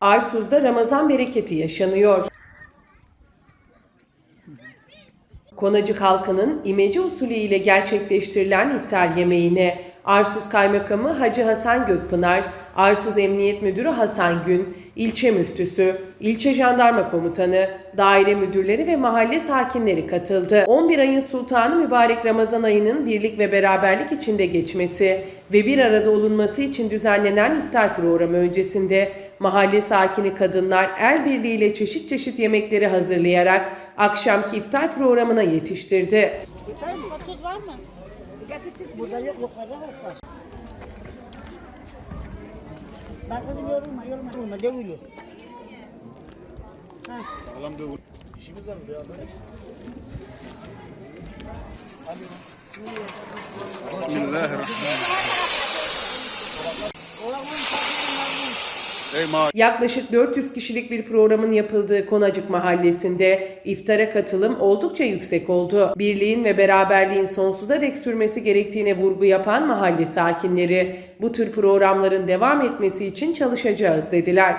Arsuz'da Ramazan bereketi yaşanıyor. Konacık halkının imece usulü ile gerçekleştirilen iftar yemeğine Arsuz Kaymakamı Hacı Hasan Gökpınar, Arsuz Emniyet Müdürü Hasan Gün, ilçe müftüsü, ilçe jandarma komutanı, daire müdürleri ve mahalle sakinleri katıldı. 11 ayın sultanı mübarek Ramazan ayının birlik ve beraberlik içinde geçmesi ve bir arada olunması için düzenlenen iftar programı öncesinde mahalle sakini kadınlar el birliğiyle çeşit çeşit yemekleri hazırlayarak akşamki iftar programına yetiştirdi. Tuz var mı? Burada yok yukarıda var. Ben kızım yorulma yorulma yorulma dövülüyor. Sağlam dövül. İşimiz var burada ya. Bismillahirrahmanirrahim. Yaklaşık 400 kişilik bir programın yapıldığı Konacık Mahallesi'nde iftara katılım oldukça yüksek oldu. Birliğin ve beraberliğin sonsuza dek sürmesi gerektiğine vurgu yapan mahalle sakinleri bu tür programların devam etmesi için çalışacağız dediler.